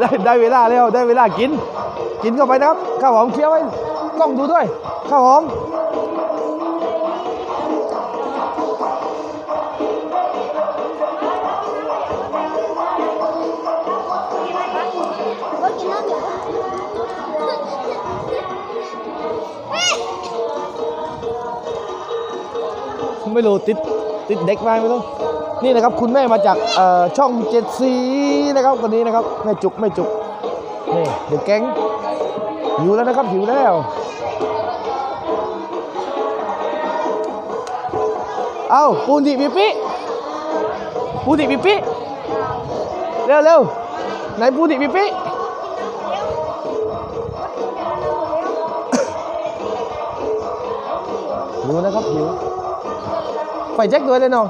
ได้ได้เวลาแล้วได้เวลากิน กินเข้าไปนะครับข้าวหอมเคี้ยวไว้กล้องดูด้วยข้าวหอมก็กินน้ำอยู่ไม่รู้ติด ติดเด็กไหมไม่รู้นี่นะครับคุณแม่มาจากช่องเจ็ดสีนะครับคนนี้นะครับแม่จุกแม่จุกนี่เด็กแก๊งหิวแล้วนะครับหิวแล้วเอาปูนดิปิปิปูนดิปิปิเร็วเร็วไหนปูนดิปิปิหิวนะครับหิว phải rách dưới lên rồi